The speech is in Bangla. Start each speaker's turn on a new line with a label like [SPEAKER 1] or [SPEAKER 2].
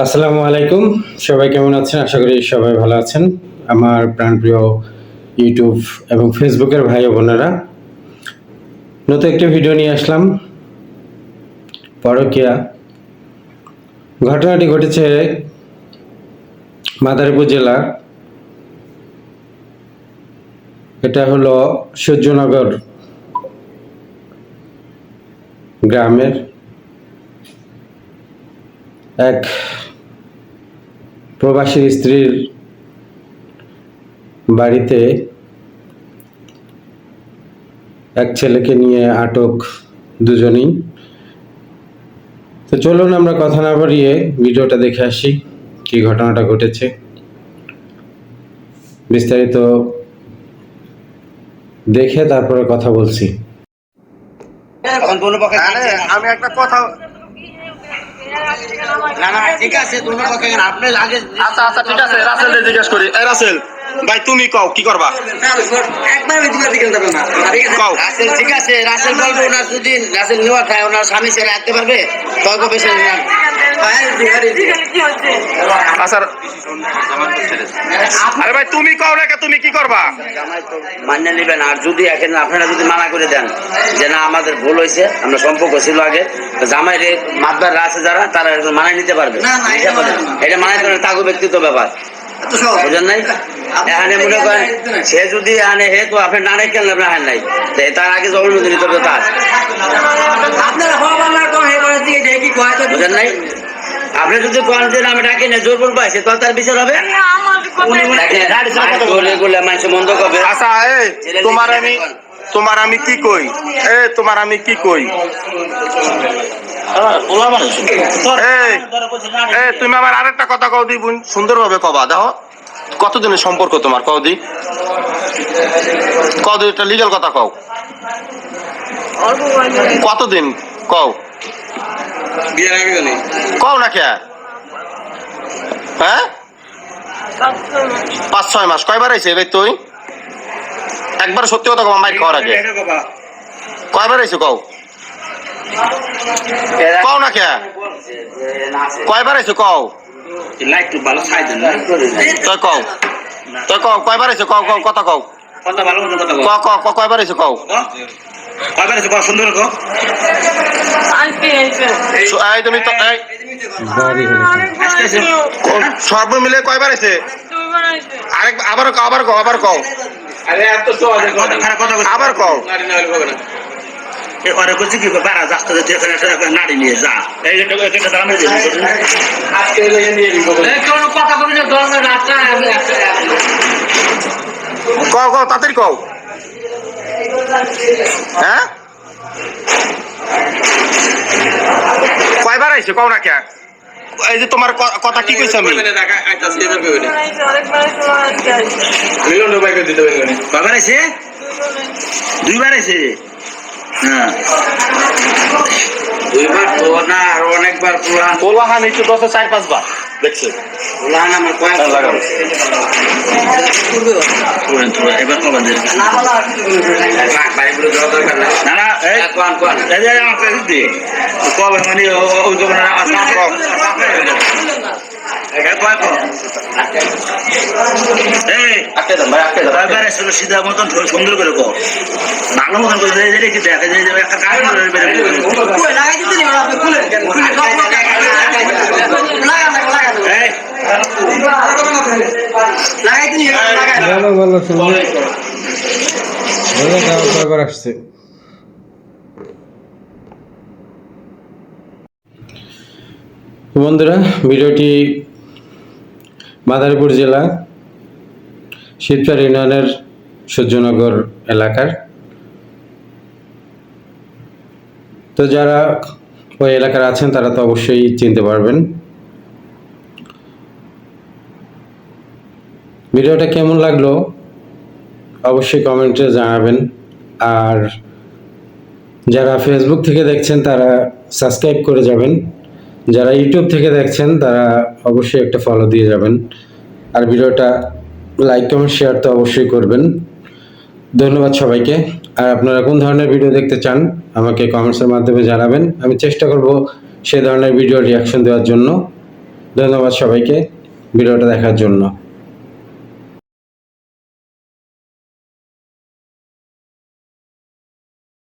[SPEAKER 1] আসসালামু আলাইকুম। সবাই কেমন আছেন? আশা করি সবাই ভালো আছেন। আমার প্রাণপ্রিয় ইউটিউব এবং ফেসবুকের ভাই বোনেরা, নতুন একটি ভিডিও নিয়ে আসলাম। পরকিয়া। ঘটনাটি ঘটেছে মাদারীপুর জেলা। এটা হলো সূর্যনগর গ্রামের এক প্রবাসী স্ত্রীর বাড়িতে এক ছেলেকে নিয়ে আটক দুজনেই। তো চলুন আমরা কথা না বাড়িয়ে ভিডিওটা দেখে আসি কি ঘটনাটা ঘটেছে। বিস্তারিত দেখে তারপরে কথা বলছি।
[SPEAKER 2] আরে আমি একটা কথা
[SPEAKER 3] না না ঠিক আছে আপনি আগে
[SPEAKER 2] আচ্ছা আচ্ছা ঠিক আছে রাসেল জিজ্ঞেস করি। এই রাসেল ভাই তুমি কও কি করবা?
[SPEAKER 3] একবার দিকে দিকে যাবে না।
[SPEAKER 2] কও।
[SPEAKER 3] রাসেল ঠিক আছে রাসেল বলব ওনার যদি রাসেল নেওয়া খায় ওনার স্বামী ছেড়ে আসতে পারবে? তর্ক বেশি না
[SPEAKER 2] আচ্ছা আরে ভাই তুমি কও না তুমি কি করবা?
[SPEAKER 3] মান্য নেবেন আর যদি এখানে আপনারা যদি মানা করে দেন যে না আমাদের ভুল হয়েছে আমরা সম্পর্ক ছিল আগে জামাই রে মাতবার আছে যারা তারা একদম মানায় নিতে পারবে। এটা মানায় ব্যক্তিগত ব্যাপার। বুঝেন নাই? এখানে মনে করেন সে যদি আনে হে তো আপনি না রেখেন আপনার হার নাই। তার আগে জবানবন্দি নিতে হবে তার। বুঝেন নাই? আপনি যদি কোন দিন আমি ডাকি না জোর করব সে তো তার বিচার হবে?
[SPEAKER 2] আচ্ছা তোমার আমি তোমার আমি কি কই? এ তোমার আমি কি কই? এ তুমি আমার আরেকটা কথা কও দি বোন সুন্দরভাবে কবা দেখো। কতদিনের সম্পর্ক তোমার কও দি? কও দি একটা লিগ্যাল কথা কও। কতদিন? কও।
[SPEAKER 3] বিয়ের আগে জানি।
[SPEAKER 2] কও না কে? হ্যাঁ? পাঁচ ছয় মাস। কয়বার আইছে এবার তুই একবার সত্যি কথা কও মাইক খাওয়ার আগে। কয়বার আইছে কও? কও না কে? কয়বার আইছে কও? তুই কও। তুই কও কয়বার আইছে কও কও কথা কও।
[SPEAKER 3] কথা ভালো কথা
[SPEAKER 2] ক ক ক কয়বার আইছে কও?
[SPEAKER 3] কয়বার এসে বড় সুন্দর কো?
[SPEAKER 2] তুমি তো
[SPEAKER 1] বাড়ি
[SPEAKER 2] সর্ব মিলে কয়বার আইছে আরেক আবার কও আবার কও আবার কও। আবার কও।
[SPEAKER 3] এ ওরে কি এখানে নাড়ি নিয়ে যা। এই দাম কথা
[SPEAKER 2] কও কও তাড়াতাড়ি কও। হ্যাঁ? কয়বার আইছে? কও না কে? এই যে তোমার কথা কি কইছ আমি?
[SPEAKER 3] কয়বার আছে দুইবার আছে হ্যাঁ। দুইবার তো না আর অনেকবার পুরান
[SPEAKER 2] বলবা হান একটু দশ চার পাঁচবার। দেখছে?
[SPEAKER 3] আমার কয়েক তো এবার দেন না না এই কোন কোন আমার কবে মানে ওই কোন না কম এই কয় কম এই
[SPEAKER 2] আটকে দেন ভাই আটকে দেন
[SPEAKER 3] কয়বার এসে সিধা মতন সুন্দর করে কো ভালো মতন করে দেখা যায় একটা কাজ করে
[SPEAKER 1] বন্ধুরা, ভিডিওটি মাদারীপুর জেলা শিবচর ইউনিয়নের সূর্যনগর এলাকার। তো যারা ওই এলাকার আছেন, তারা তো অবশ্যই চিনতে পারবেন। ভিডিওটা কেমন লাগল? অবশ্যই কমেন্টে জানাবেন। আর যারা ফেসবুক থেকে দেখছেন, তারা সাবস্ক্রাইব করে যাবেন। যারা ইউটিউব থেকে দেখছেন, তারা অবশ্যই একটা ফলো দিয়ে যাবেন। আর ভিডিওটা লাইক কমেন্ট শেয়ার তো অবশ্যই করবেন। ধন্যবাদ সবাইকে। আর আপনারা কোন ধরনের ভিডিও দেখতে চান, আমাকে কমেন্টসের মাধ্যমে জানাবেন। আমি চেষ্টা করব সে ধরনের ভিডিও রিয়াকশন দেওয়ার জন্য। ধন্যবাদ সবাইকে। ভিডিওটা দেখার জন্য।